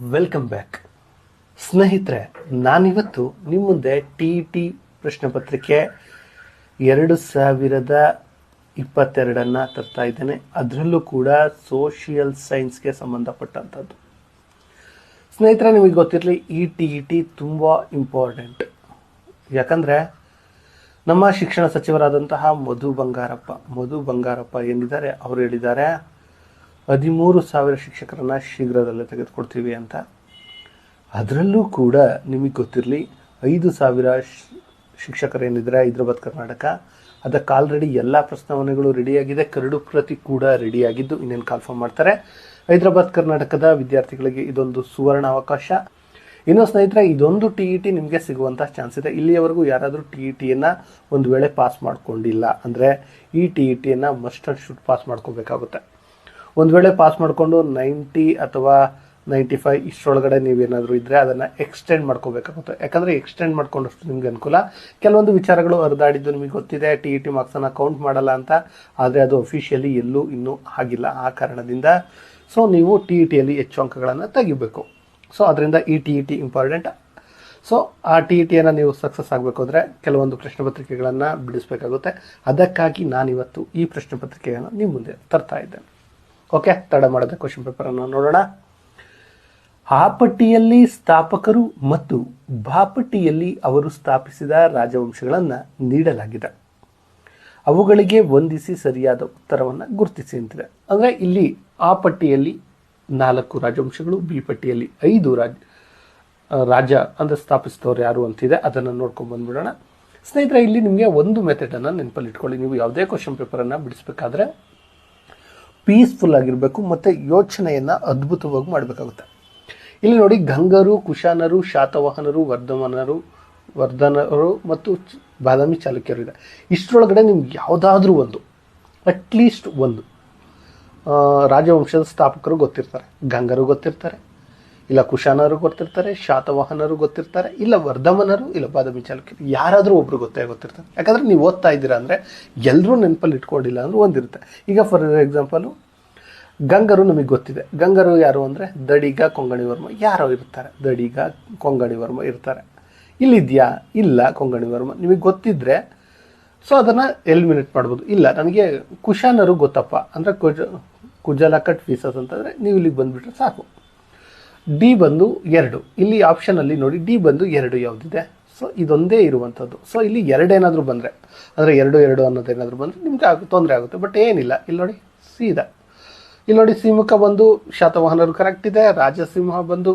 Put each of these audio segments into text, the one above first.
Welcome back ಸ್ನೇಹಿತರೆ, ನಾನಿವತ್ತು ನಿಮ್ಮ ಮುಂದೆ ಟಿ ಟಿ ಪ್ರಶ್ನೆ ಪತ್ರಿಕೆ ಎರಡು ಸಾವಿರದ ಇಪ್ಪತ್ತೆರಡನ್ನು ತರ್ತಾ ಇದ್ದೇನೆ. ಅದರಲ್ಲೂ ಕೂಡ ಸೋಷಿಯಲ್ ಸೈನ್ಸ್ಗೆ ಸಂಬಂಧಪಟ್ಟಂಥದ್ದು. ಸ್ನೇಹಿತರೆ, ನಿಮಗೆ ಗೊತ್ತಿರಲಿ, ಈ ಟಿ ಇ ಟಿ ತುಂಬ ಇಂಪಾರ್ಟೆಂಟ್ ಯಾಕಂದರೆ, ನಮ್ಮ ಶಿಕ್ಷಣ ಸಚಿವರಾದಂತಹ ಮಧು ಬಂಗಾರಪ್ಪ ಮಧು ಬಂಗಾರಪ್ಪ ಏನಿದ್ದಾರೆ, ಅವರು ಹೇಳಿದ್ದಾರೆ ಹದಿಮೂರು ಸಾವಿರ ಶಿಕ್ಷಕರನ್ನು ಶೀಘ್ರದಲ್ಲೇ ತೆಗೆದುಕೊಡ್ತೀವಿ ಅಂತ. ಅದರಲ್ಲೂ ಕೂಡ ನಿಮಗೆ ಗೊತ್ತಿರಲಿ, ಐದು ಸಾವಿರ ಶ್- ಶಿಕ್ಷಕರೇನಿದ್ದಾರೆ ಹೈದರಾಬಾದ್, ಕರ್ನಾಟಕ, ಅದಕ್ಕೆ ಆಲ್ರೆಡಿ ಎಲ್ಲ ಪ್ರಸ್ತಾವನೆಗಳು ರೆಡಿಯಾಗಿದೆ ಕರಡು ಪ್ರತಿ ಕೂಡ ರೆಡಿಯಾಗಿದ್ದು ಇನ್ನೇನು ಕಾನ್ಫರ್ಮ್ ಮಾಡ್ತಾರೆ. ಹೈದರಾಬಾದ್, ಕರ್ನಾಟಕದ ವಿದ್ಯಾರ್ಥಿಗಳಿಗೆ ಇದೊಂದು ಸುವರ್ಣ ಅವಕಾಶ. ಇನ್ನು ಸ್ನೇಹಿತರೆ, ಇದೊಂದು ಟಿ ಇ ಟಿ ನಿಮಗೆ ಸಿಗುವಂಥ ಚಾನ್ಸ್ ಇದೆ. ಇಲ್ಲಿಯವರೆಗೂ ಯಾರಾದರೂ ಟಿ ಇ ಟಿಯನ್ನು ಒಂದು ವೇಳೆ ಪಾಸ್ ಮಾಡ್ಕೊಂಡಿಲ್ಲ ಅಂದರೆ ಈ ಟಿ ಇ ಟಿಯನ್ನು ಮಸ್ಟ್ ಆ್ಯಂಡ್ ಶುಡ್ ಪಾಸ್ ಮಾಡ್ಕೋಬೇಕಾಗುತ್ತೆ. ಒಂದು ವೇಳೆ ಪಾಸ್ ಮಾಡಿಕೊಂಡು ನೈಂಟಿ ಅಥವಾ ನೈಂಟಿ ಫೈವ್ ಇಷ್ಟರೊಳಗಡೆ ನೀವೇನಾದರೂ ಇದ್ದರೆ ಅದನ್ನು ಎಕ್ಸ್ಟೆಂಡ್ ಮಾಡ್ಕೋಬೇಕಾಗುತ್ತೆ. ಯಾಕಂದರೆ ಎಕ್ಸ್ಟೆಂಡ್ ಮಾಡ್ಕೊಂಡಷ್ಟು ನಿಮ್ಗೆ ಅನುಕೂಲ. ಕೆಲವೊಂದು ವಿಚಾರಗಳು ಹರಿದಾಡಿದ್ದು ನಿಮಗೆ ಗೊತ್ತಿದೆ ಟಿ ಇ ಟಿ ಮಾರ್ಕ್ಸನ್ನು ಕೌಂಟ್ ಮಾಡಲ್ಲ ಅಂತ. ಆದರೆ ಅದು ಅಫಿಷಿಯಲಿ ಎಲ್ಲೂ ಇನ್ನೂ ಆಗಿಲ್ಲ ಆ ಕಾರಣದಿಂದ. ಸೊ ನೀವು ಟಿ ಇ ಟಿಯಲ್ಲಿ ಹೆಚ್ಚು ಅಂಕಗಳನ್ನು ತೆಗಿಬೇಕು. ಸೊ ಅದರಿಂದ ಈ T E T important so ಆ ಟಿ ಇ ಟಿಯನ್ನು ನೀವು ಸಕ್ಸಸ್ ಆಗಬೇಕು ಅಂದರೆ ಕೆಲವೊಂದು ಪ್ರಶ್ನೆ ಪತ್ರಿಕೆಗಳನ್ನು ಬಿಡಿಸಬೇಕಾಗುತ್ತೆ. ಅದಕ್ಕಾಗಿ ನಾನಿವತ್ತು ಈ ಪ್ರಶ್ನೆ ಪತ್ರಿಕೆಯನ್ನು ನಿಮ್ಮ ಮುಂದೆ ತರ್ತಾ ಇದ್ದೇನೆ. ಓಕೆ, ತಡ ಮಾಡದೆ ಕ್ವಶನ್ ಪೇಪರನ್ನು ನೋಡೋಣ. ಆ ಪಟ್ಟಿಯಲ್ಲಿ ಸ್ಥಾಪಕರು ಮತ್ತು ಬಾಪಟ್ಟಿಯಲ್ಲಿ ಅವರು ಸ್ಥಾಪಿಸಿದ ರಾಜವಂಶಗಳನ್ನು ನೀಡಲಾಗಿದೆ. ಅವುಗಳಿಗೆ ವಂದಿಸಿ ಸರಿಯಾದ ಉತ್ತರವನ್ನು ಗುರುತಿಸಿ ಅಂತಿದೆ. ಅಂದರೆ ಇಲ್ಲಿ ಆ ಪಟ್ಟಿಯಲ್ಲಿ ನಾಲ್ಕು ರಾಜವಂಶಗಳು, ಬಿ ಪಟ್ಟಿಯಲ್ಲಿ ಐದು ರಾಜ ರಾಜ ಅಂದರೆ ಸ್ಥಾಪಿಸಿದವರು ಯಾರು ಅಂತಿದೆ ಅದನ್ನು ನೋಡ್ಕೊಂಡು ಬಂದ್ಬಿಡೋಣ. ಸ್ನೇಹಿತರೆ, ಇಲ್ಲಿ ನಿಮಗೆ ಒಂದು ಮೆಥಡನ್ನು ನೆನಪಲ್ಲಿ ಇಟ್ಕೊಳ್ಳಿ. ನೀವು ಯಾವುದೇ ಕ್ವಶನ್ ಪೇಪರನ್ನು ಬಿಡಿಸ್ಬೇಕಾದ್ರೆ ಪೀಸ್ಫುಲ್ ಆಗಿರಬೇಕು ಮತ್ತು ಯೋಚನೆಯನ್ನು ಅದ್ಭುತವಾಗಿ ಮಾಡಬೇಕಾಗುತ್ತೆ. ಇಲ್ಲಿ ನೋಡಿ ಗಂಗರು, ಕುಶಾನರು, ಶಾತವಾಹನರು, ವರ್ಧಮಾನರು, ವರ್ಧನರು ಮತ್ತು ಬಾದಾಮಿ ಚಾಲುಕ್ಯರು ಇದೆ. ಇಷ್ಟರೊಳಗಡೆ ನಿಮ್ಗೆ ಯಾವುದಾದ್ರೂ ಒಂದು ಅಟ್ಲೀಸ್ಟ್ ಒಂದು ರಾಜವಂಶದ ಸ್ಥಾಪಕರು ಗೊತ್ತಿರ್ತಾರೆ, ಗಂಗರು ಗೊತ್ತಿರ್ತಾರೆ ಇಲ್ಲ ಕುಶಾನರು ಗೊತ್ತಿರ್ತಾರೆ, ಶಾತವಾಹನರು ಗೊತ್ತಿರ್ತಾರೆ, ಇಲ್ಲ ವರ್ಧಮನರು, ಇಲ್ಲ ಬಾದಾಮಿ ಚಾಲುಕ್ಯರು, ಯಾರಾದರೂ ಒಬ್ರು ಗೊತ್ತೇ ಗೊತ್ತಿರ್ತಾರೆ. ಯಾಕಂದ್ರೆ ನೀವು ಓದ್ತಾ ಇದ್ದೀರಾ ಅಂದರೆ ಎಲ್ಲರೂ ನೆನಪಲ್ಲಿ ಇಟ್ಕೊಂಡಿಲ್ಲ ಅಂದ್ರೆ ಒಂದಿರುತ್ತೆ. ಈಗ ಫಾರ್ ಎಕ್ಸಾಂಪಲು ಗಂಗರು ನಮಗೆ ಗೊತ್ತಿದೆ. ಗಂಗರು ಯಾರು ಅಂದರೆ ದಡಿಗ ಕೊಂಗಣಿ ವರ್ಮ. ಯಾರೋ ಇರ್ತಾರೆ. ದಡಿಗ ಕೊಂಗಣಿ ವರ್ಮ ಇರ್ತಾರೆ. ಇಲ್ಲಿದೆಯಾ? ಇಲ್ಲ ಕೊಂಗಣಿ ವರ್ಮ. ನಿಮಗೆ ಗೊತ್ತಿದ್ರೆ ಸೊ ಅದನ್ನು ಎಲಿಮಿನೇಟ್ ಮಾಡ್ಬೋದು. ಇಲ್ಲ, ನನಗೆ ಕುಶಾನರು ಗೊತ್ತಪ್ಪ. ಅಂದರೆ ಕುಜ ಕುಜಲಕಟ್ ಫೀಸಸ್ ಅಂತಂದರೆ ನೀವು ಇಲ್ಲಿಗೆ ಬಂದುಬಿಟ್ರೆ ಸಾಕು. ಡಿ ಬಂದು ಎರಡು. ಇಲ್ಲಿ ಆಪ್ಷನಲ್ಲಿ ನೋಡಿ ಡಿ ಬಂದು ಎರಡು ಯಾವುದಿದೆ? ಸೊ ಇದೊಂದೇ ಇರುವಂಥದ್ದು. ಸೊ ಇಲ್ಲಿ ಎರಡೇನಾದರೂ ಬಂದರೆ, ಅಂದರೆ ಎರಡು ಎರಡು ಅನ್ನೋದೇನಾದರೂ ಬಂದರೆ ನಿಮಗೆ ತೊಂದರೆ ಆಗುತ್ತೆ. ಬಟ್ ಏನಿಲ್ಲ. ಇಲ್ಲಿ ನೋಡಿ ಸೀದಾ ಇಲ್ಲಿ ನೋಡಿ ಸಿಂಹಕ ಬಂದು ಶಾತವಾಹನರು ಕರೆಕ್ಟ್ ಇದೆ, ರಾಜಸಿಂಹ ಬಂದು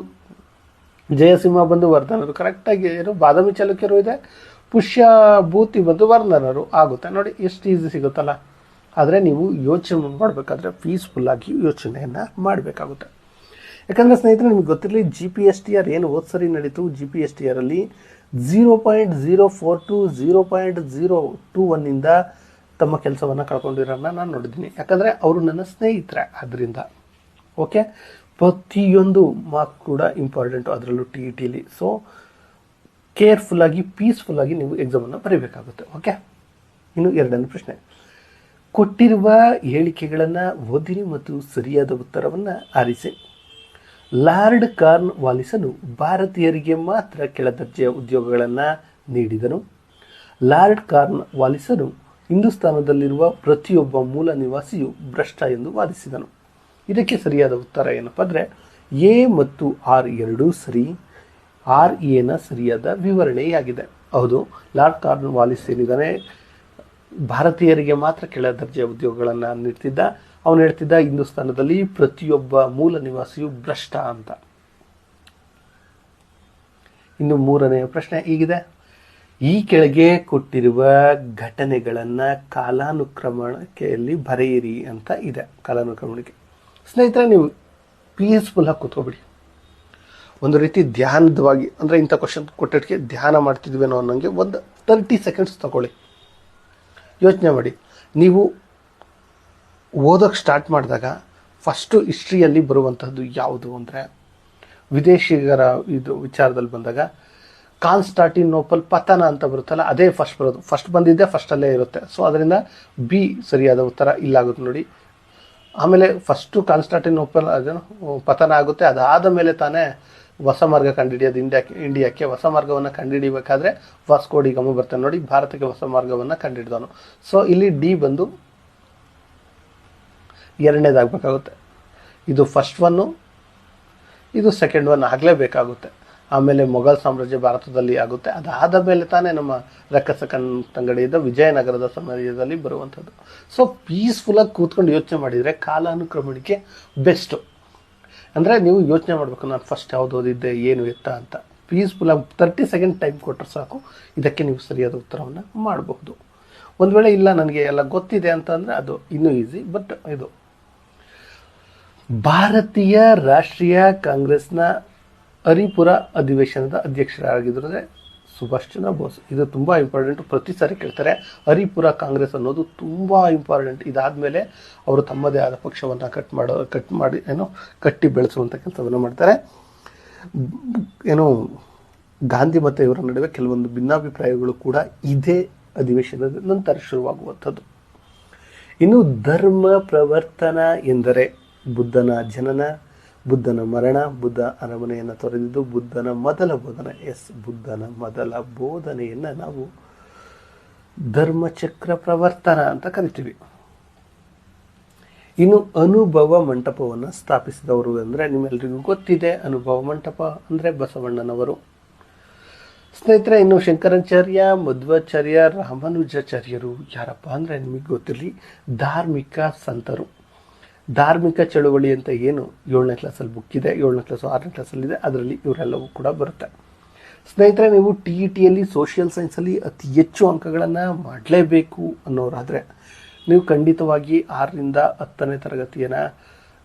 ಜಯಸಿಂಹ ಬಂದು ವರ್ಧನರು ಕರೆಕ್ಟಾಗಿ ಏನು ಬಾದಾಮಿ ಚಾಲುಕ್ಯರು ಇದೆ, ಪುಷ್ಯ ಭೂತಿ ಬಂದು ವರ್ಧನರು ಆಗುತ್ತೆ. ನೋಡಿ ಎಷ್ಟು ಈಸಿ ಸಿಗುತ್ತಲ್ಲ. ಆದರೆ ನೀವು ಯೋಚನೆ ಮಾಡಬೇಕಾದ್ರೆ ಪೀಸ್ಫುಲ್ಲಾಗಿ ಯೋಚನೆಯನ್ನು ಮಾಡಬೇಕಾಗುತ್ತೆ. ಯಾಕಂದರೆ ಸ್ನೇಹಿತರೆ, ನಿಮ್ಗೆ ಗೊತ್ತಿರಲಿ G P S T R ಏನು ಹೋದ್ ಸರಿ ನಡೀತು. ಜಿ ಪಿ ಎಸ್ ಟಿ ಆರಲ್ಲಿ zero point zero four two zero point zero two ಒನ್ನಿಂದ ತಮ್ಮ ಕೆಲಸವನ್ನು ಕಳ್ಕೊಂಡಿರೋನ್ನ ನಾನು ನೋಡಿದ್ದೀನಿ. ಯಾಕಂದರೆ ಅವರು ನನ್ನ ಸ್ನೇಹಿತರೆ ಅದರಿಂದ ಓಕೆ ಪ್ರತಿಯೊಂದು ಮಾರ್ಕ್ ಕೂಡ ಇಂಪಾರ್ಟೆಂಟು ಅದರಲ್ಲೂ ಟಿ ಇ ಟಿಲಿ ಸೊ ಕೇರ್ಫುಲ್ಲಾಗಿ ಪೀಸ್ಫುಲ್ಲಾಗಿ ನೀವು ಎಕ್ಸಾಮನ್ನು ಬರೀಬೇಕಾಗುತ್ತೆ. ಓಕೆ ಇನ್ನು ಎರಡನೇ ಪ್ರಶ್ನೆ. ಕೊಟ್ಟಿರುವ ಹೇಳಿಕೆಗಳನ್ನು ಓದಿರಿ ಮತ್ತು ಸರಿಯಾದ ಉತ್ತರವನ್ನು ಆರಿಸಿ. ಲಾರ್ಡ್ ಕಾರ್ನ್ ವಾಲಿಸನು ಭಾರತೀಯರಿಗೆ ಮಾತ್ರ ಕೆಳದರ್ಜೆಯ ಉದ್ಯೋಗಗಳನ್ನು ನೀಡಿದನು. ಲಾರ್ಡ್ ಕಾರ್ನ್ ವಾಲಿಸನು ಹಿಂದೂಸ್ತಾನದಲ್ಲಿರುವ ಪ್ರತಿಯೊಬ್ಬ ಮೂಲ ನಿವಾಸಿಯು ಭ್ರಷ್ಟ ಎಂದು ವಾದಿಸಿದನು. ಇದಕ್ಕೆ ಸರಿಯಾದ ಉತ್ತರ ಏನಪ್ಪ ಅಂದರೆ ಎ ಮತ್ತು ಆರ್ ಎರಡೂ ಸರಿ, ಆರ್ ಎನ ಸರಿಯಾದ ವಿವರಣೆಯಾಗಿದೆ. ಹೌದು, ಲಾರ್ಡ್ ಕಾರ್ನ್ ವಾಲಿಸ್ ಏನಿದ್ದಾನೆ ಭಾರತೀಯರಿಗೆ ಮಾತ್ರ ಕೆಳ ದರ್ಜೆಯ ಉದ್ಯೋಗಗಳನ್ನು ನೀಡ್ತಿದ್ದ ಅವನು ಹೇಳ್ತಿದ್ದ ಹಿಂದೂಸ್ತಾನದಲ್ಲಿ ಪ್ರತಿಯೊಬ್ಬ ಮೂಲ ನಿವಾಸಿಯು ಭ್ರಷ್ಟ ಅಂತ. ಇನ್ನು ಮೂರನೆಯ ಪ್ರಶ್ನೆ ಹೀಗಿದೆ. ಈ ಕೆಳಗೆ ಕೊಟ್ಟಿರುವ ಘಟನೆಗಳನ್ನು ಕಾಲಾನುಕ್ರಮಣಿಕೆಯಲ್ಲಿ ಬರೆಯಿರಿ ಅಂತ ಇದೆ ಕಾಲಾನುಕ್ರಮಣಿಕೆ ಸ್ನೇಹಿತರೆ, ನೀವು ಪೀಸ್ಫುಲ್ಲಾಗಿ ಕೂತ್ಕೊಬಿಡಿ ಒಂದು ರೀತಿ ಧ್ಯಾನದವಾಗಿ, ಅಂದರೆ ಇಂಥ ಕ್ವಶನ್ ಕೊಟ್ಟಿದ್ದಕ್ಕೆ ಧ್ಯಾನ ಮಾಡ್ತಿದ್ವೇನೋ ಅನ್ನೋಂಗೆ ಒಂದು ತರ್ಟಿ ಸೆಕೆಂಡ್ಸ್ ತಗೊಳ್ಳಿ. ಯೋಚನೆ ಮಾಡಿ. ನೀವು ಓದೋಕ್ಕೆ ಸ್ಟಾರ್ಟ್ ಮಾಡಿದಾಗ ಫಸ್ಟು ಹಿಸ್ಟ್ರಿಯಲ್ಲಿ ಬರುವಂಥದ್ದು ಯಾವುದು ಅಂದರೆ ವಿದೇಶಿಗರ ಇದು ವಿಚಾರದಲ್ಲಿ ಬಂದಾಗ ಕಾನ್ಸ್ಟಾಟಿನೋಪಲ್ ಪತನ ಅಂತ ಬರುತ್ತಲ್ಲ, ಅದೇ ಫಸ್ಟ್ ಬರೋದು. ಫಸ್ಟ್ ಬಂದಿದ್ದೇ ಫಸ್ಟಲ್ಲೇ ಇರುತ್ತೆ. ಸೊ ಅದರಿಂದ ಬಿ ಸರಿಯಾದ ಉತ್ತರ ಇಲ್ಲಾಗುತ್ತೆ ನೋಡಿ. ಆಮೇಲೆ ಫಸ್ಟು ಕಾನ್ಸ್ಟಾಂಟಿನೋಪಲ್ ಅದೇನು ಪತನ ಆಗುತ್ತೆ. ಅದಾದ ಮೇಲೆ ತಾನೇ ಹೊಸ ಮಾರ್ಗ ಕಂಡುಹಿಡಿಯೋದು ಇಂಡಿಯಾಕ್ಕೆ ಇಂಡಿಯಾಕ್ಕೆ ಹೊಸ ಮಾರ್ಗವನ್ನು ಕಂಡುಹಿಡಿಬೇಕಾದ್ರೆ ವಾಸ್ಕೋಡಿ ಗಮ ಬರ್ತಾನೆ ನೋಡಿ. ಭಾರತಕ್ಕೆ ಹೊಸ ಮಾರ್ಗವನ್ನು ಕಂಡುಹಿಡಿದವನು. ಸೊ ಇಲ್ಲಿ ಡಿ ಬಂದು ಎರಡನೇದಾಗಬೇಕಾಗುತ್ತೆ. ಇದು ಫಸ್ಟ್ ಒನ್ನು ಇದು ಸೆಕೆಂಡ್ ಒನ್ ಆಗಲೇಬೇಕಾಗುತ್ತೆ. ಆಮೇಲೆ ಮೊಘಲ್ ಸಾಮ್ರಾಜ್ಯ ಭಾರತದಲ್ಲಿ ಆಗುತ್ತೆ. ಅದಾದ ಮೇಲೆ ತಾನೇ ನಮ್ಮ ರಕ್ಕಸಕನ್ ತಂಗಡಿಯಿಂದ ವಿಜಯನಗರದ ಸಮಯದಲ್ಲಿ ಬರುವಂಥದ್ದು. ಸೊ ಪೀಸ್ಫುಲ್ಲಾಗಿ ಕೂತ್ಕೊಂಡು ಯೋಚನೆ ಮಾಡಿದರೆ ಕಾಲಾನುಕ್ರಮಣಿಕೆ ಬೆಸ್ಟು ಅಂದರೆ ನೀವು ಯೋಚನೆ ಮಾಡಬೇಕು, ನಾನು ಫಸ್ಟ್ ಯಾವ್ದು ಓದಿದ್ದೆ, ಏನು ಎತ್ತ ಅಂತ. ಪೀಸ್ಫುಲ್ಲಾಗಿ ತರ್ಟಿ ಸೆಕೆಂಡ್ ಟೈಮ್ ಕೊಟ್ಟರೆ ಸಾಕು. ಇದಕ್ಕೆ ನೀವು ಸರಿಯಾದ ಉತ್ತರವನ್ನು ಮಾಡಬಹುದು. ಒಂದು ವೇಳೆ ಇಲ್ಲ, ನನಗೆ ಎಲ್ಲ ಗೊತ್ತಿದೆ ಅಂತಂದರೆ ಅದು ಇನ್ನೂ ಈಸಿ ಬಟ್ ಇದು ಭಾರತೀಯ ರಾಷ್ಟ್ರೀಯ ಕಾಂಗ್ರೆಸ್ನ ಹರಿಪುರ ಅಧಿವೇಶನದ ಅಧ್ಯಕ್ಷರಾಗಿದ್ರು ಅಂದರೆ ಸುಭಾಷ್ ಚಂದ್ರ ಬೋಸ್. ಇದು ತುಂಬ ಇಂಪಾರ್ಟೆಂಟ್ ಪ್ರತಿ ಸಾರಿ ಕೇಳ್ತಾರೆ ಹರಿಪುರ ಕಾಂಗ್ರೆಸ್ ಅನ್ನೋದು ತುಂಬ ಇಂಪಾರ್ಟೆಂಟ್ ಇದಾದ ಮೇಲೆ ಅವರು ತಮ್ಮದೇ ಆದ ಪಕ್ಷವನ್ನು ಕಟ್ ಮಾಡೋ ಕಟ್ ಮಾಡಿ, ಏನೋ, ಕಟ್ಟಿ ಬೆಳೆಸುವಂಥ ಕೆಲಸವನ್ನು ಮಾಡ್ತಾರೆ. ಏನು, ಗಾಂಧಿ ಮತ್ತು ಇವರ ನಡುವೆ ಕೆಲವೊಂದು ಭಿನ್ನಾಭಿಪ್ರಾಯಗಳು ಕೂಡ ಇದೇ ಅಧಿವೇಶನದ ನಂತರ ಶುರುವಾಗುವಂಥದ್ದು. ಇನ್ನು ಧರ್ಮ ಪ್ರವರ್ತನ ಎಂದರೆ ಬುದ್ಧನ ಜನನ, ಬುದ್ಧನ ಮರಣ, ಬುದ್ಧ ಅರಮನೆಯನ್ನು ತೊರೆದಿದ್ದು ಬುದ್ಧನ ಮೊದಲ ಬೋಧನೆ. ಎಸ್, ಬುದ್ಧನ ಮೊದಲ ಬೋಧನೆಯನ್ನು ನಾವು ಧರ್ಮಚಕ್ರ ಪ್ರವರ್ತನ ಅಂತ ಕರಿತೀವಿ. ಇನ್ನು ಅನುಭವ ಮಂಟಪವನ್ನು ಸ್ಥಾಪಿಸಿದವರು ಅಂದರೆ ನಿಮ್ಮೆಲ್ಲರಿಗೂ ಗೊತ್ತಿದೆ. ಅನುಭವ ಮಂಟಪ ಅಂದರೆ ಬಸವಣ್ಣನವರು. ಸ್ನೇಹಿತರೆ, ಇನ್ನು ಶಂಕರಾಚಾರ್ಯ, ಮಧ್ವಾಚಾರ್ಯ, ರಾಮಾನುಜಾಚಾರ್ಯರು ಯಾರಪ್ಪ ಅಂದರೆ ನಿಮಗೆ ಗೊತ್ತಿರಲಿ, ಧಾರ್ಮಿಕ ಸಂತರು. ಧಾರ್ಮಿಕ ಚಳುವಳಿ ಅಂತ ಏನು ಏಳನೇ ಕ್ಲಾಸಲ್ಲಿ ಬುಕ್ ಇದೆ, ಏಳನೇ ಕ್ಲಾಸು ಆರನೇ ಕ್ಲಾಸಲ್ಲಿದೆ ಅದರಲ್ಲಿ ಇವರೆಲ್ಲವೂ ಕೂಡ ಬರುತ್ತೆ. ಸ್ನೇಹಿತರೆ, ನೀವು ಟಿ ಇ ಟಿಯಲ್ಲಿ ಸೋಷಿಯಲ್ ಸೈನ್ಸಲ್ಲಿ ಅತಿ ಹೆಚ್ಚು ಅಂಕಗಳನ್ನು ಮಾಡಲೇಬೇಕು ಅನ್ನೋರಾದರೆ ನೀವು ಖಂಡಿತವಾಗಿ ಆರರಿಂದ ಹತ್ತನೇ ತರಗತಿಯನ್ನು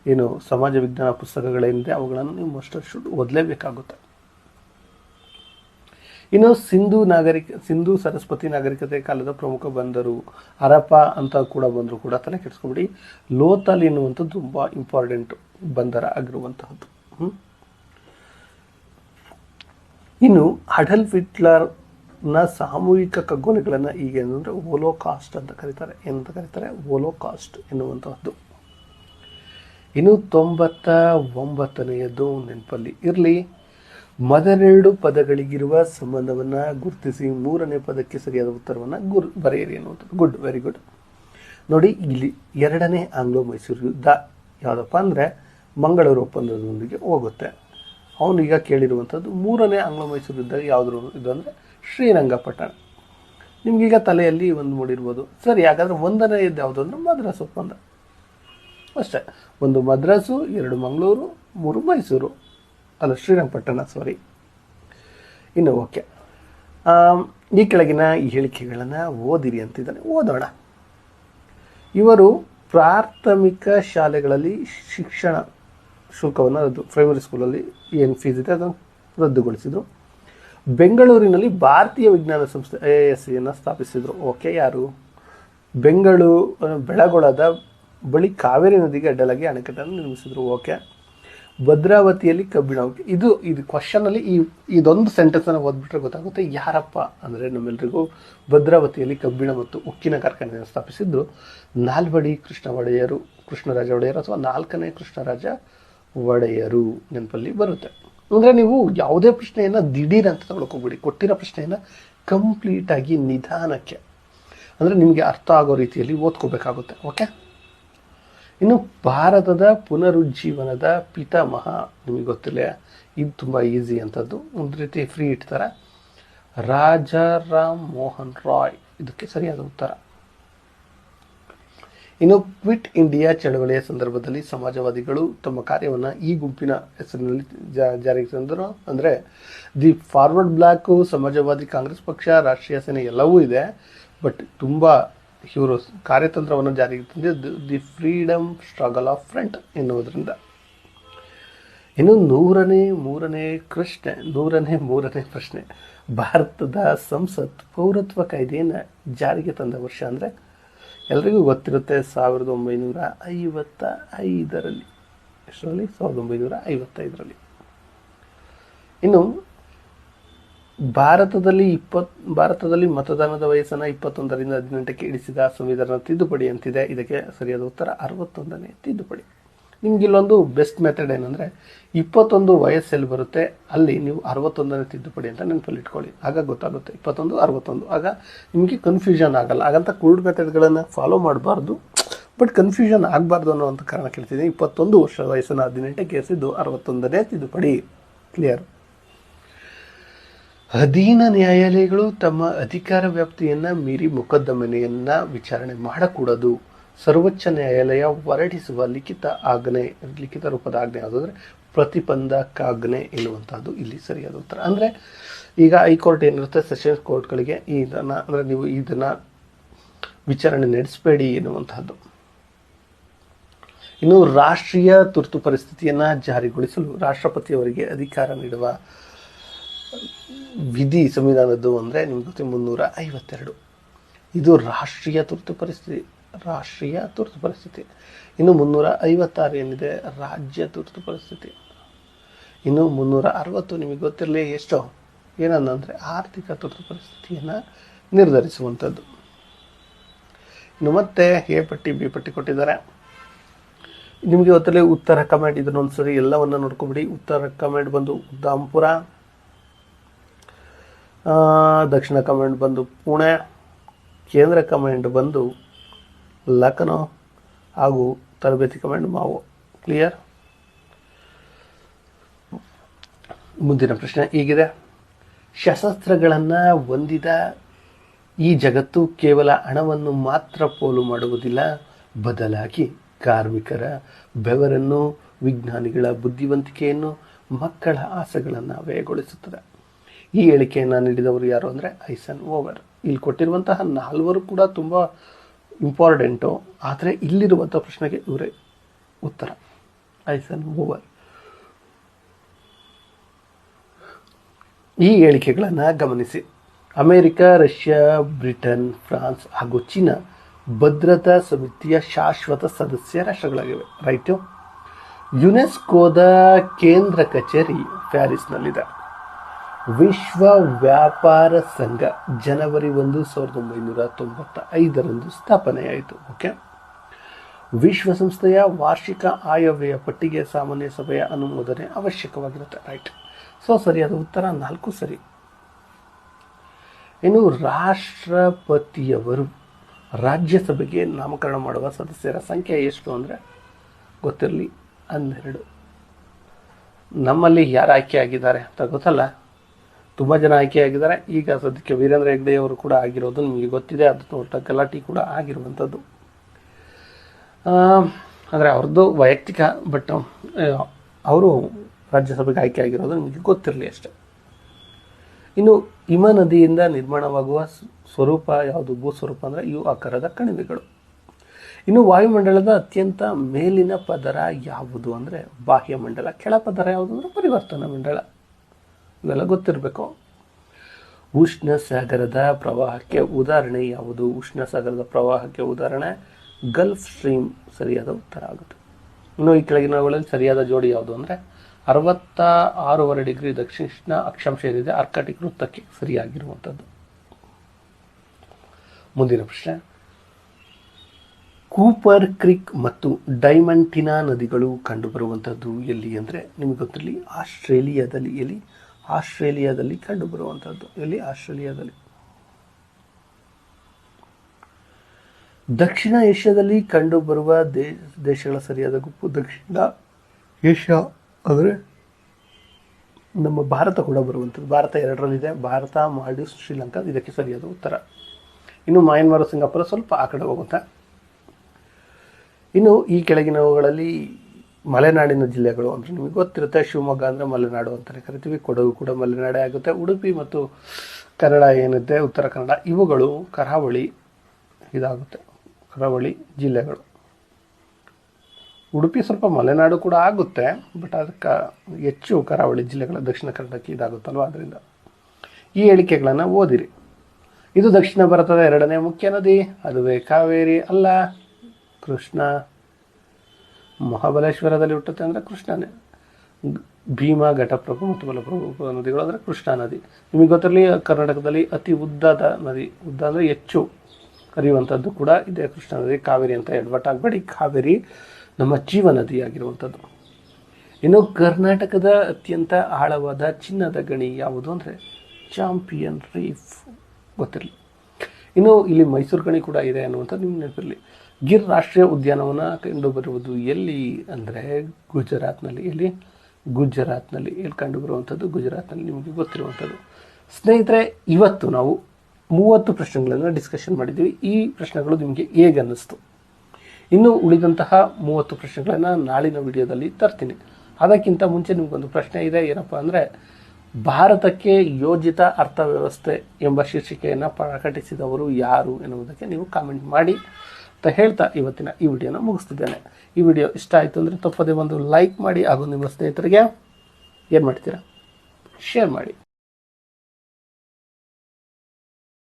ಏನು ಸಮಾಜ ವಿಜ್ಞಾನ ಪುಸ್ತಕಗಳೇನಿದೆ ಅವುಗಳನ್ನು ನೀವು ಮಸ್ಟರ್ ಶುಡ್ ಓದಲೇಬೇಕಾಗುತ್ತೆ. ಇನ್ನು ಸಿಂಧು ನಾಗರಿಕ, ಸಿಂಧು ಸರಸ್ವತಿ ನಾಗರಿಕತೆ ಕಾಲದ ಪ್ರಮುಖ ಬಂದರು. ಹರಪ್ಪ ಅಂತ ಕೂಡ ಬಂದರು ಕೂಡ ತಲೆ ಕೆಡಿಸ್ಕೊಬಿಡಿ. ಲೋತಲ್ ಎನ್ನುವಂಥದ್ದು ತುಂಬ ಇಂಪಾರ್ಟೆಂಟ್ ಬಂದರ ಆಗಿರುವಂತಹದ್ದು? ಇನ್ನು ಅಡಲ್ ವಿಟ್ಲರ್ನ ಸಾಮೂಹಿಕ ಕಗ್ಗೊಲೆಗಳನ್ನು ಈಗ ಏನಂದರೆ ಓಲೋಕಾಸ್ಟ್ ಅಂತ ಕರೀತಾರೆ. ಏನಂತ ಕರೀತಾರೆ? ಓಲೋಕಾಸ್ಟ್ ಎನ್ನುವಂತಹದ್ದು. ಇನ್ನು ತೊಂಬತ್ತ ಒಂಬತ್ತನೆಯದು ನೆನಪಲ್ಲಿ ಇರಲಿ. ಮೊದಲೆರಡು ಪದಗಳಿಗಿರುವ ಸಂಬಂಧವನ್ನು ಗುರುತಿಸಿ ಮೂರನೇ ಪದಕ್ಕೆ ಸರಿಯಾದ ಉತ್ತರವನ್ನು ಗುರು ಬರೆಯಿರಿ ಅನ್ನುವಂಥದ್ದು ಗುಡ್ ವೆರಿ ಗುಡ್ ನೋಡಿ, ಇಲ್ಲಿ ಎರಡನೇ ಆಂಗ್ಲೋ ಮೈಸೂರು ಯುದ್ಧ ಯಾವುದಪ್ಪ ಅಂದರೆ ಮಂಗಳೂರು ಒಪ್ಪಂದದೊಂದಿಗೆ ಹೋಗುತ್ತೆ. ಅವನು ಈಗ ಕೇಳಿರುವಂಥದ್ದು ಮೂರನೇ ಆಂಗ್ಲೋ ಮೈಸೂರು ಯುದ್ಧ ಯಾವುದು ಇದು ಅಂದರೆ ಶ್ರೀರಂಗಪಟ್ಟಣ. ನಿಮಗೀಗ ತಲೆಯಲ್ಲಿ ಒಂದು ಮೂಡಿರ್ಬೋದು. ಸರಿ, ಹಾಗಾದರೆ ಒಂದನೇ ಯಾವುದು ಅಂದರೆ ಮದ್ರಾಸ್ ಒಪ್ಪಂದ. ಅಷ್ಟೇ. ಒಂದು ಮದ್ರಾಸು, ಎರಡು ಮಂಗಳೂರು, ಮೂರು ಮೈಸೂರು. ಅಲ್ಲ, ಶ್ರೀರಂಗಪಟ್ಟಣ ಸಾರಿ ಇನ್ನು ಓಕೆ. ಈ ಕೆಳಗಿನ ಈ ಹೇಳಿಕೆಗಳನ್ನು ಓದಿರಿ ಅಂತಿದ್ದಾನೆ ಓದೋಣ. ಇವರು ಪ್ರಾಥಮಿಕ ಶಾಲೆಗಳಲ್ಲಿ ಶಿಕ್ಷಣ ಶುಲ್ಕವನ್ನು ರದ್ದು ಪ್ರೈಮರಿ ಸ್ಕೂಲಲ್ಲಿ ಏನು ಫೀಸ್ ಇದೆ ಅದನ್ನು ರದ್ದುಗೊಳಿಸಿದರು. ಬೆಂಗಳೂರಿನಲ್ಲಿ ಭಾರತೀಯ ವಿಜ್ಞಾನ ಸಂಸ್ಥೆ ಎ ಎಸ್ ಸಿಯನ್ನು ಸ್ಥಾಪಿಸಿದರು. ಓಕೆ, ಯಾರು? ಬೆಂಗಳೂರು, ಬೆಳಗೊಳದ ಬಳಿ ಕಾವೇರಿ ನದಿಗೆ ಅಡ್ಡಲಾಗಿ ಅಣೆಕಟ್ಟನ್ನು ನಿರ್ಮಿಸಿದರು. ಓಕೆ. ಭದ್ರಾವತಿಯಲ್ಲಿ ಕಬ್ಬಿಣ ಇದು ಇದು ಕ್ವಶನಲ್ಲಿ ಈ, ಇದೊಂದು ಸೆಂಟೆನ್ಸನ್ನು ಓದ್ಬಿಟ್ರೆ ಗೊತ್ತಾಗುತ್ತೆ. ಯಾರಪ್ಪ ಅಂದರೆ ನಮ್ಮೆಲ್ಲರಿಗೂ ಭದ್ರಾವತಿಯಲ್ಲಿ ಕಬ್ಬಿಣ ಮತ್ತು ಉಕ್ಕಿನ ಕಾರ್ಖಾನೆಯನ್ನು ಸ್ಥಾಪಿಸಿದ್ದು ನಾಲ್ವಡಿ ಕೃಷ್ಣ ಒಡೆಯರು ಕೃಷ್ಣರಾಜ ಒಡೆಯರು ಅಥವಾ ನಾಲ್ಕನೇ ಕೃಷ್ಣರಾಜ ಒಡೆಯರು ನೆನಪಲ್ಲಿ ಬರುತ್ತೆ. ಅಂದರೆ ನೀವು ಯಾವುದೇ ಪ್ರಶ್ನೆಯನ್ನು ದಿಢೀರ್ ಅಂತ ತಗೊಳ್ಕೋಬಿಡಿ. ಕೊಟ್ಟಿರೋ ಪ್ರಶ್ನೆಯನ್ನು ಕಂಪ್ಲೀಟಾಗಿ ನಿಧಾನಕ್ಕೆ. ಅಂದರೆ ನಿಮಗೆ ಅರ್ಥ ಆಗೋ ರೀತಿಯಲ್ಲಿ ಓದ್ಕೋಬೇಕಾಗುತ್ತೆ. ಓಕೆ ಇನ್ನು ಭಾರತದ ಪುನರುಜ್ಜೀವನದ ಪಿತಾಮಹ, ನಿಮಗೆ ಗೊತ್ತಿಲ್ಲ, ಇದು ತುಂಬ ಈಸಿ ಅಂಥದ್ದು ಒಂದು ರೀತಿ ಫ್ರೀ ಇಡ್ತಾರೆ. ರಾಜಾರಾಮ್ ಮೋಹನ್ ರಾಯ್. ಇದಕ್ಕೆ ಸರಿಯಾದ ಉತ್ತರ. ಇನ್ನು ಕ್ವಿಟ್ ಇಂಡಿಯಾ ಚಳವಳಿಯ ಸಂದರ್ಭದಲ್ಲಿ ಸಮಾಜವಾದಿಗಳು ತಮ್ಮ ಕಾರ್ಯವನ್ನು ಈ ಗುಂಪಿನ ಹೆಸರಿನಲ್ಲಿ ಜಾರಿಗೆ ತಂದರು. ಅಂದರೆ, the forward bloc Samajwadi Congress ಪಕ್ಷ, ರಾಷ್ಟ್ರೀಯ ಸೇನೆ ಎಲ್ಲವೂ ಇದೆ. ಬಟ್ ತುಂಬ ಇವರು ಕಾರ್ಯತಂತ್ರವನ್ನು ಜಾರಿಗೆ ತಂದಿದ್ದು the freedom struggle of front ಎನ್ನುವುದರಿಂದ. ಇನ್ನು ನೂರನೇ, ಮೂರನೇ ಪ್ರಶ್ನೆ ನೂರನೇ, ಮೂರನೇ ಪ್ರಶ್ನೆ. ಭಾರತದ ಸಂಸತ್ ಪೌರತ್ವ ಕಾಯ್ದೆಯನ್ನು ಜಾರಿಗೆ ತಂದ ವರ್ಷ ಅಂದರೆ ಎಲ್ರಿಗೂ ಗೊತ್ತಿರುತ್ತೆ ಸಾವಿರದ ಒಂಬೈನೂರ ಐವತ್ತ ಐದರಲ್ಲಿ. ಎಷ್ಟರಲ್ಲಿ? ಸಾವಿರದ ಒಂಬೈನೂರ ಐವತ್ತೈದರಲ್ಲಿ. ಇನ್ನು ಭಾರತದಲ್ಲಿ ಇಪ್ಪತ್, ಭಾರತದಲ್ಲಿ ಮತದಾನದ ವಯಸ್ಸನ್ನು ಇಪ್ಪತ್ತೊಂದರಿಂದ ಹದಿನೆಂಟಕ್ಕೆ ಇಳಿಸಿದ ಸಂವಿಧಾನ ತಿದ್ದುಪಡಿ ಅಂತಿದೆ. ಇದಕ್ಕೆ ಸರಿಯಾದ ಉತ್ತರ ಅರವತ್ತೊಂದನೇ ತಿದ್ದುಪಡಿ. ನಿಮ್ಗೆ ಇಲ್ಲೊಂದು ಬೆಸ್ಟ್ ಮೆಥಡ್ ಏನಂದರೆ ಇಪ್ಪತ್ತೊಂದು ವಯಸ್ಸಲ್ಲಿ ಬರುತ್ತೆ, ಅಲ್ಲಿ ನೀವು ಅರವತ್ತೊಂದನೇ ತಿದ್ದುಪಡಿ ಅಂತ ನೆನಪಲ್ಲಿ ಇಟ್ಕೊಳ್ಳಿ. ಆಗ ಗೊತ್ತಾಗುತ್ತೆ. ಇಪ್ಪತ್ತೊಂದು, ಅರವತ್ತೊಂದು. ಆಗ ನಿಮಗೆ ಕನ್ಫ್ಯೂಷನ್ ಆಗಲ್ಲ. ಹಾಗಂತ ಕುರುಡ್ ಮೆಥಡ್ಗಳನ್ನು ಫಾಲೋ ಮಾಡಬಾರ್ದು. ಬಟ್ ಕನ್ಫ್ಯೂಷನ್ ಆಗಬಾರ್ದು ಅನ್ನೋ ಒಂದು ಕಾರಣ ಕೇಳ್ತಿದ್ದೀನಿ. ಇಪ್ಪತ್ತೊಂದು ವರ್ಷ ವಯಸ್ಸನ್ನು ಹದಿನೆಂಟಕ್ಕೆ ಏರಿಸಿದ್ದು ಅರವತ್ತೊಂದನೇ ತಿದ್ದುಪಡಿ. ಕ್ಲಿಯರ್ ಅಧೀನ ನ್ಯಾಯಾಲಯಗಳು ತಮ್ಮ ಅಧಿಕಾರ ವ್ಯಾಪ್ತಿಯನ್ನ ಮೀರಿ ಮೊಕದ್ದಮೆಯನ್ನ ವಿಚಾರಣೆ ಮಾಡಕೂಡದು. ಸರ್ವೋಚ್ಚ ನ್ಯಾಯಾಲಯ ಹೊರಡಿಸುವ ಲಿಖಿತ ಆಜ್ಞೆ, ಲಿಖಿತ ರೂಪದ ಆಜ್ಞೆ ಯಾವುದಂದ್ರೆ ಪ್ರತಿಬಂಧಕಾಜ್ಞೆ ಎನ್ನುವಂತಹದ್ದು ಇಲ್ಲಿ ಸರಿಯಾದ ಉತ್ತರ. ಅಂದ್ರೆ ಈಗ ಹೈಕೋರ್ಟ್ ಏನಿರುತ್ತೆ ಸೆಷನ್ಸ್ ಕೋರ್ಟ್ಗಳಿಗೆ ಇದನ್ನ, ಅಂದ್ರೆ ನೀವು ಇದನ್ನ ವಿಚಾರಣೆ ನಡೆಸಬೇಡಿ ಎನ್ನುವಂತಹದ್ದು. ಇನ್ನು ರಾಷ್ಟ್ರೀಯ ತುರ್ತು ಪರಿಸ್ಥಿತಿಯನ್ನ ಜಾರಿಗೊಳಿಸಲು ರಾಷ್ಟ್ರಪತಿಯವರಿಗೆ ಅಧಿಕಾರ ನೀಡುವ ವಿಧಿ ಸಂವಿಧಾನದ್ದು ಅಂದರೆ ನಿಮ್ಗೆ ಗೊತ್ತಿ ಮುನ್ನೂರ ಐವತ್ತೆರಡು. ಇದು ರಾಷ್ಟ್ರೀಯ ತುರ್ತು ಪರಿಸ್ಥಿತಿ, ರಾಷ್ಟ್ರೀಯ ತುರ್ತು ಪರಿಸ್ಥಿತಿ. ಇನ್ನು ಮುನ್ನೂರ ಐವತ್ತಾರು ಏನಿದೆ? ರಾಜ್ಯ ತುರ್ತು ಪರಿಸ್ಥಿತಿ. ಇನ್ನು ಮುನ್ನೂರ ಅರವತ್ತು ನಿಮಗೆ ಗೊತ್ತಿರಲಿ ಎಷ್ಟೋ? ಏನಂದರೆ ಆರ್ಥಿಕ ತುರ್ತು ಪರಿಸ್ಥಿತಿಯನ್ನು ನಿರ್ಧರಿಸುವಂಥದ್ದು. ಇನ್ನು ಮತ್ತೆ ಎ ಪಟ್ಟಿ, ಬಿ ಪಟ್ಟಿ ಕೊಟ್ಟಿದ್ದಾರೆ. ನಿಮಗೆ ಗೊತ್ತಲ್ಲಿ ಉತ್ತರ ಕಮೆಂಟ್ ಇದನ್ನೊಂದ್ಸರಿ ಎಲ್ಲವನ್ನ ನೋಡ್ಕೊಬಿಡಿ. ಉತ್ತರ ಕಮಾಂಡ್ ಬಂದು ಉದ್ದಾಂಪುರ ದಕ್ಷಿಣ ಕಮಾಂಡ್ ಬಂದು ಪುಣೆ, ಕೇಂದ್ರ ಕಮಾಂಡ್ ಬಂದು ಲಖನೌ ಹಾಗೂ ತರಬೇತಿ ಕಮಾಂಡ್ ಮಾವು. ಕ್ಲಿಯರ್ ಮುಂದಿನ ಪ್ರಶ್ನೆ ಹೀಗಿದೆ. ಶಸ್ತ್ರಾಸ್ತ್ರಗಳನ್ನು ಹೊಂದಿದ ಈ ಜಗತ್ತು ಕೇವಲ ಹಣವನ್ನು ಮಾತ್ರ ಪೋಲು ಮಾಡುವುದಿಲ್ಲ, ಬದಲಾಗಿ ಕಾರ್ಮಿಕರ ಬೆವರನ್ನು, ವಿಜ್ಞಾನಿಗಳ ಬುದ್ಧಿವಂತಿಕೆಯನ್ನು ಮಕ್ಕಳ ಆಸೆಗಳನ್ನು ವ್ಯಯಗೊಳಿಸುತ್ತದೆ ಈ ಹೇಳಿಕೆಯನ್ನು ನೀಡಿದವರು ಯಾರು ಅಂದರೆ ಐಸನ್ ಓವರ್. ಇಲ್ಲಿ ಕೊಟ್ಟಿರುವಂತಹ ನಾಲ್ವರು ಕೂಡ ತುಂಬ ಇಂಪಾರ್ಟೆಂಟು, ಆದರೆ ಇಲ್ಲಿರುವಂಥ ಪ್ರಶ್ನೆಗೆ ಇವರೇ ಉತ್ತರ. Eisenhower. ಈ ಹೇಳಿಕೆಗಳನ್ನು ಗಮನಿಸಿ. ಅಮೆರಿಕ, ರಷ್ಯಾ, ಬ್ರಿಟನ್, ಫ್ರಾನ್ಸ್ ಹಾಗೂ ಚೀನಾ ಭದ್ರತಾ ಸಮಿತಿಯ ಶಾಶ್ವತ ಸದಸ್ಯ ರಾಷ್ಟ್ರಗಳಾಗಿವೆ. ರೈಟು ಯುನೆಸ್ಕೋದ ಕೇಂದ್ರ ಕಚೇರಿ ಪ್ಯಾರಿಸ್ನಲ್ಲಿದೆ. ವಿಶ್ವ ವ್ಯಾಪಾರ ಸಂಘ ಜನವರಿ ಒಂದು ಸಾವಿರದ ಒಂಬೈನೂರ ತೊಂಬತ್ತ ಐದರಂದು ಸ್ಥಾಪನೆಯಾಯಿತು, ಓಕೆ? ವಿಶ್ವಸಂಸ್ಥೆಯ ವಾರ್ಷಿಕ ಆಯವ್ಯಯ ಪಟ್ಟಿಗೆ ಸಾಮಾನ್ಯ ಸಭೆಯ ಅನುಮೋದನೆ ಅವಶ್ಯಕವಾಗಿರುತ್ತೆ, ರೈಟ್? ಸೊ, ಸರಿಯಾದ ಉತ್ತರ, ನಾಲ್ಕು ಸರಿ. ಇನ್ನು ರಾಷ್ಟ್ರಪತಿಯವರು ರಾಜ್ಯಸಭೆಗೆ ನಾಮಕರಣ ಮಾಡುವ ಸದಸ್ಯರ ಸಂಖ್ಯೆ ಎಷ್ಟು ಅಂದರೆ ಗೊತ್ತಿರಲಿ, ಹನ್ನೆರಡು. ನಮ್ಮಲ್ಲಿ ಯಾರು ಆಯ್ಕೆ ಆಗಿದ್ದಾರೆ ಅಂತ ಗೊತ್ತಲ್ಲ? ತುಂಬ ಜನ ಆಯ್ಕೆಯಾಗಿದ್ದಾರೆ ಈಗ ಸದ್ಯಕ್ಕೆ ವೀರೇಂದ್ರ ಹೆಗ್ಡೆ ಅವರು ಕೂಡ ಆಗಿರೋದು ನಿಮಗೆ ಗೊತ್ತಿದೆ. ಅದು ದೊಡ್ಡ ಗಲಾಟೆ ಕೂಡ ಆಗಿರುವಂಥದ್ದು ಅಂದರೆ ಅವ್ರದ್ದು ವೈಯಕ್ತಿಕ ಬಟ್ ಅವರು ರಾಜ್ಯಸಭೆಗೆ ಆಯ್ಕೆ ಆಗಿರೋದು ನಿಮಗೆ ಗೊತ್ತಿರಲಿ ಅಷ್ಟೆ. ಇನ್ನು ಹಿಮ ನದಿಯಿಂದ ನಿರ್ಮಾಣವಾಗುವ ಸ್ವರೂಪ ಯಾವುದು? ಭೂ ಸ್ವರೂಪ ಅಂದರೆ ಇವು ಆಕಾರದ ಕಣಿವೆಗಳು. ಇನ್ನು ವಾಯುಮಂಡಲದ ಅತ್ಯಂತ ಮೇಲಿನ ಪದರ ಯಾವುದು ಅಂದರೆ ಬಾಹ್ಯ ಮಂಡಲ, ಕೆಳ ಪದರ ಯಾವುದು ಅಂದರೆ ಪರಿವರ್ತನಾ ಮಂಡಲ. ಇವೆಲ್ಲ ಗೊತ್ತಿರಬೇಕು. ಉಷ್ಣ ಸಾಗರದ ಪ್ರವಾಹಕ್ಕೆ ಉದಾಹರಣೆ ಯಾವುದು? ಉಷ್ಣ ಸಾಗರದ ಪ್ರವಾಹಕ್ಕೆ ಉದಾಹರಣೆ ಗಲ್ಫ್ ಸ್ಟ್ರೀಮ್ ಸರಿಯಾದ ಉತ್ತರ ಆಗುತ್ತೆ. ಇನ್ನು ಈ ಕೆಳಗಿನವುಗಳಲ್ಲಿ ಸರಿಯಾದ ಜೋಡಿ ಯಾವುದು ಅಂದರೆ ಅರವತ್ತ ಆರೂವರೆ ಡಿಗ್ರಿ ದಕ್ಷಿಣ ಅಕ್ಷಾಂಶ ಏನಿದೆ ಅರ್ಕಟಿಕ್ ವೃತ್ತಕ್ಕೆ ಸರಿಯಾಗಿರುವಂಥದ್ದು. ಮುಂದಿನ ಪ್ರಶ್ನೆ. ಕೂಪರ್ ಕ್ರಿಕ್ ಮತ್ತು ಡೈಮಂಟಿನಾ ನದಿಗಳು ಕಂಡುಬರುವಂಥದ್ದು ಎಲ್ಲಿ ಅಂದರೆ, ನಿಮಗೆ ಗೊತ್ತಿರಲಿ, ಆಸ್ಟ್ರೇಲಿಯಾದಲ್ಲಿ ಎಲ್ಲಿ ಆಸ್ಟ್ರೇಲಿಯಾದಲ್ಲಿ ಕಂಡುಬರುವಂಥದ್ದು ಎಲ್ಲಿ? ಆಸ್ಟ್ರೇಲಿಯಾದಲ್ಲಿ. ದಕ್ಷಿಣ ಏಷ್ಯಾದಲ್ಲಿ ಕಂಡುಬರುವ ದೇಶ ದೇಶಗಳ ಸರಿಯಾದ ಗುಂಪು ದಕ್ಷಿಣ ಏಷ್ಯಾ ಅಂದರೆ ನಮ್ಮ ಭಾರತ ಕೂಡ ಬರುವಂಥದ್ದು ಭಾರತ ಎರಡರಲ್ಲಿದೆ. ಭಾರತ, ಮಾಲ್ಡೀವ್ಸ್, ಶ್ರೀಲಂಕಾ, ಇದಕ್ಕೆ ಸರಿಯಾದ ಉತ್ತರ. ಇನ್ನು ಮಯನ್ಮಾರ್, ಸಿಂಗಾಪುರ ಸ್ವಲ್ಪ ಆ ಕಡೆ ಹೋಗುತ್ತೆ. ಇನ್ನು ಈ ಕೆಳಗಿನವುಗಳಲ್ಲಿ ಮಲೆನಾಡಿನ ಜಿಲ್ಲೆಗಳು ಅಂದರೆ ನಿಮಗೆ ಗೊತ್ತಿರುತ್ತೆ, ಶಿವಮೊಗ್ಗ ಅಂದರೆ ಮಲೆನಾಡು ಅಂತಲೇ ಕರಿತೀವಿ, ಕೊಡಗು ಕೂಡ ಮಲೆನಾಡೇ ಆಗುತ್ತೆ. ಉಡುಪಿ ಮತ್ತು ಕನ್ನಡ ಏನಿದೆ, ಉತ್ತರ ಕನ್ನಡ, ಇವುಗಳು ಕರಾವಳಿ ಇದಾಗುತ್ತೆ. ಕರಾವಳಿ ಜಿಲ್ಲೆಗಳು. ಉಡುಪಿ ಸ್ವಲ್ಪ ಮಲೆನಾಡು ಕೂಡ ಆಗುತ್ತೆ, ಬಟ್ ಅದಕ್ಕೆ ಹೆಚ್ಚು ಕರಾವಳಿ ಜಿಲ್ಲೆಗಳ ದಕ್ಷಿಣ ಕನ್ನಡಕ್ಕೆ ಇದಾಗುತ್ತಲ್ವ? ಅದರಿಂದ ಈ ಹೇಳಿಕೆಗಳನ್ನು ಓದಿರಿ. ಇದು ದಕ್ಷಿಣ ಭಾರತದ ಎರಡನೇ ಮುಖ್ಯ ನದಿ, ಅದುವೇ ಕಾವೇರಿ ಅಲ್ಲ, ಕೃಷ್ಣ. ಮಹಾಬಲೇಶ್ವರದಲ್ಲಿ ಹುಟ್ಟುತ್ತೆ ಅಂದರೆ ಕೃಷ್ಣನೇ. ಭೀಮ, ಘಟಪ್ರಭು ಮತ್ತು ಮಲಪ್ರಭು ನದಿಗಳು ಅಂದರೆ ಕೃಷ್ಣಾ ನದಿ. ನಿಮಗೆ ಗೊತ್ತಿರಲಿ, ಕರ್ನಾಟಕದಲ್ಲಿ ಅತಿ ಉದ್ದದ ನದಿ. ಉದ್ದ ಅಂದರೆ ಹೆಚ್ಚು ಕರೆಯುವಂಥದ್ದು ಕೂಡ ಇದೆ ಕೃಷ್ಣಾ ನದಿ. ಕಾವೇರಿ ಅಂತ ಎಡವಟ್ಟಾಗಬೇಡಿ ಕಾವೇರಿ ನಮ್ಮ ಜೀವ ನದಿಯಾಗಿರುವಂಥದ್ದು ಇನ್ನು ಕರ್ನಾಟಕದ ಅತ್ಯಂತ ಆಳವಾದ ಚಿನ್ನದ ಗಣಿ ಯಾವುದು ಅಂದರೆ ಚಾಂಪಿಯನ್ ರೀಫ್. ಗೊತ್ತಿರಲಿ. ಇನ್ನು ಇಲ್ಲಿ ಮೈಸೂರು ಗಣಿ ಕೂಡ ಇದೆ ಅನ್ನುವಂಥದ್ದು ನಿಮ್ಗೆ ನೆನಪಿರಲಿ. ಗಿರ್ ರಾಷ್ಟ್ರೀಯ ಉದ್ಯಾನವನ ಕಂಡು ಬರುವುದು ಎಲ್ಲಿ ಅಂದರೆ ಗುಜರಾತ್ನಲ್ಲಿ. ಎಲ್ಲಿ? ಗುಜರಾತ್ನಲ್ಲಿ. ಎಲ್ಲಿ ಕಂಡು ಬರುವಂಥದ್ದು? ಗುಜರಾತ್ನಲ್ಲಿ ನಿಮಗೆ ಗೊತ್ತಿರುವಂಥದ್ದು. ಸ್ನೇಹಿತರೆ, ಇವತ್ತು ನಾವು ಮೂವತ್ತು ಪ್ರಶ್ನೆಗಳನ್ನು ಡಿಸ್ಕಷನ್ ಮಾಡಿದ್ದೀವಿ. ಈ ಪ್ರಶ್ನೆಗಳು ನಿಮಗೆ ಹೇಗೆ ಅನ್ನಿಸ್ತು ಇನ್ನು ಉಳಿದಂತಹ ಮೂವತ್ತು ಪ್ರಶ್ನೆಗಳನ್ನು ನಾಳಿನ ವಿಡಿಯೋದಲ್ಲಿ ತರ್ತೀನಿ. ಅದಕ್ಕಿಂತ ಮುಂಚೆ ನಿಮಗೊಂದು ಪ್ರಶ್ನೆ ಇದೆ. ಏನಪ್ಪ ಅಂದರೆ, ಭಾರತಕ್ಕೆ ಯೋಜಿತ ಅರ್ಥವ್ಯವಸ್ಥೆ ಎಂಬ ಶೀರ್ಷಿಕೆಯನ್ನು ಪ್ರಕಟಿಸಿದವರು ಯಾರು ಎನ್ನುವುದಕ್ಕೆ ನೀವು ಕಾಮೆಂಟ್ ಮಾಡಿ. ಅಂತ ಹೇಳ್ತಾ ಇವತ್ತಿನ ಈ ವಿಡಿಯೋನ ಮುಗಿಸ್ತಿದ್ದೇನೆ. ಈ ವಿಡಿಯೋ ಇಷ್ಟ ಆಯಿತು ಅಂದರೆ ತಪ್ಪದೇ ಒಂದು ಲೈಕ್ ಮಾಡಿ ಹಾಗೂ ನಿಮ್ಮ ಸ್ನೇಹಿತರಿಗೆ ಏನು ಮಾಡ್ತೀರಾ? ಶೇರ್ ಮಾಡಿ.